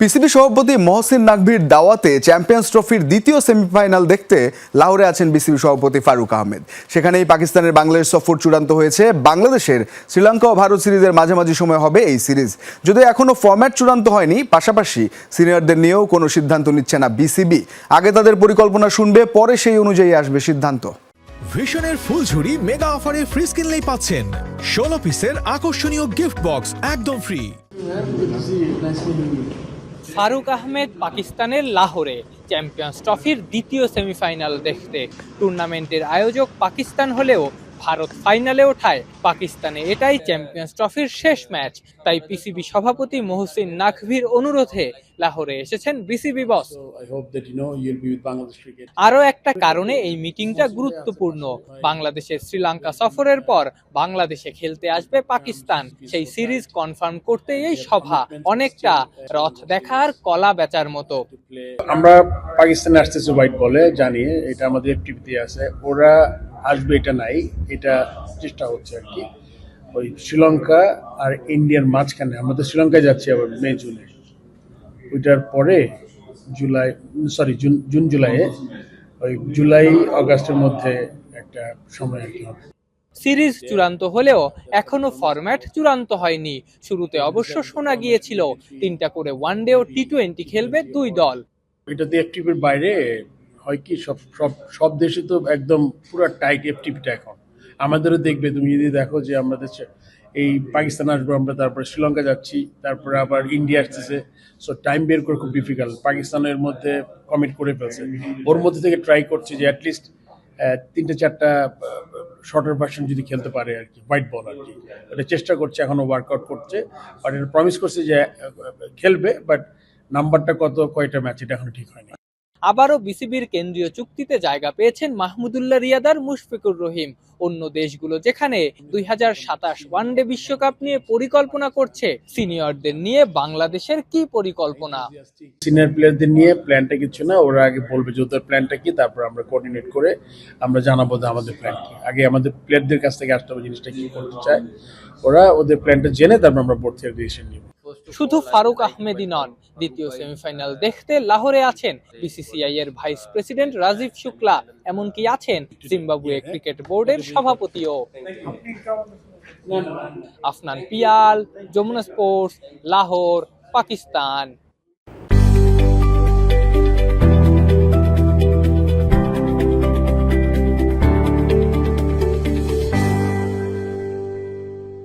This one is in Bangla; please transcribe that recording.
পিসিবি সভাপতি মহসিন নাকভির দাওয়াতে চ্যাম্পিয়ন্স ট্রফির দ্বিতীয় সেমিফাইনাল দেখতে লাহোরে আছেন বিসিবি সভাপতি ফারুক আহমেদ। সেখানেই পাকিস্তানের বাংলাদেশ সফর চূড়ান্ত হয়েছে। বাংলাদেশের শ্রীলঙ্কা ও ভারত সিরিজের মাঝামাঝি সময় হবে এই সিরিজ। যদিও এখনও ফরম্যাট চূড়ান্ত হয়নি, পাশাপাশি সিনিয়রদের নিয়েও কোনো সিদ্ধান্ত নিচ্ছে না বিসিবি আগে তাদের পরিকল্পনা শুনবে, পরে সেই অনুযায়ী আসবে সিদ্ধান্ত। ভিশনের ফুলঝুরি মেগা অফারে ফ্রিজ কিনলেই পাচ্ছেন। ষোলো পিসের আকর্ষণীয় গিফট বক্স একদম ফ্রি ফারুক আহমেদ পাকিস্তানের লাহোরে চ্যাম্পিয়ন্স ট্রফির দ্বিতীয় সেমিফাইনাল দেখতে টুর্নামেন্টের আয়োজক পাকিস্তান হলেও ভারত ফাইনালে ওঠায় পাকিস্তানে এটাই চ্যাম্পিয়ন্স ট্রফির শেষ ম্যাচ। তাই পিসিবি সভাপতি মহসিন নাকভির অনুরোধে লাহোরে এসেছেন বিসিবি বস. আরও একটা কারণে এই মিটিংটা গুরুত্বপূর্ণ। বাংলাদেশের শ্রীলঙ্কা সফরের পর বাংলাদেশে খেলতে আসবে পাকিস্তান। সেই সিরিজ কনফার্ম করতে এই সভা অনেকটা রথ দেখার কলা বেচার মতো। আমরা পাকিস্তানে আসতেছে হোয়াইট বলে, জানিয়ে এটা আমাদের আছে। ওরা আসবে এটা নাই এটা চেষ্টা হচ্ছে আর কি। ওই শ্রীলঙ্কা আর ইন্ডিয়ার মাঝখানে আমরা তো শ্রীলঙ্কায় যাচ্ছি আবার মে জুনে। ওইটার পরে জুলাই সরি জুন জুন জুলাইয়ে ওই জুলাই আগস্টের মধ্যে একটা সময় আর কি হবে। সিরিজ চূড়ান্ত হলেও এখনও ফরম্যাট চূড়ান্ত হয়নি। শুরুতে অবশ্য শোনা গিয়েছিল তিনটা করে ওয়ানডে ও টি টোয়েন্টি খেলবে দুই দল। এটাতে এফটিপির বাইরে হয় কি, সব সব সব দেশে তো একদম পুরো টাইট এফটিপিটা এখন। আমাদেরও দেখবে, তুমি যদি দেখো যে আমাদের এই পাকিস্তান আসব, আমরা তারপরে শ্রীলঙ্কা যাচ্ছি, তারপরে আবার ইন্ডিয়া আসতেছে। সো টাইম বের করে খুব ডিফিকাল্ট পাকিস্তানের মধ্যে কমিট করে ফেলছে। ওর মধ্যে থেকে ট্রাই করছে যে অ্যাটলিস্ট তিনটে, চারটা শর্টার ভার্সন যদি খেলতে পারে আর কি হোয়াইট বল আর কি। এটা চেষ্টা করছে, এখনও ওয়ার্কআউট করছে। বাট এটা প্রমিস করছে যে খেলবে বাট নাম্বারটা কত, কয়টা ম্যাচ এটা এখন ঠিক হয়নি। আবারও বিসিবির কেন্দ্রীয় চুক্তিতে জায়গা পেয়েছেন মাহমুদুল্লাহ রিয়াদার মুশফিকুর রহিম। অন্য দেশগুলো যেখানে দুই হাজার সাতাশ ওয়ানডে বিশ্বকাপ নিয়ে পরিকল্পনা করছে, সিনিয়রদের নিয়ে বাংলাদেশের কি পরিকল্পনা? সিনিয়র প্লেয়ারদের নিয়ে প্ল্যানটা কিছু না, ওরা আগে বলবে যে ওদের প্ল্যানটা কি, তারপর আমরা কোঅর্ডিনেট করে আমরা জানাব যে আমাদের প্ল্যান কি। আগে আমাদের প্লেয়ারদের কাছ থেকে আসতে হবে জিনিসটা কি করতে চায়। ওরা ওদের প্ল্যানটা জেনে তারপর আমরা বোর্ড থেকে ডিসিশন নিব। শুধু ফারুক আহমেদই নন, দ্বিতীয় সেমিফাইনাল দেখতে লাহোরে আছেন। বিসিসিআই এর ভাইস প্রেসিডেন্ট রাজীব শুক্লা, এমনকি আছেন জিম্বাবুয়ে ক্রিকেট বোর্ডের সভাপতিও। আফনান পিয়াল, যমুনা স্পোর্টস, লাহোর, পাকিস্তান।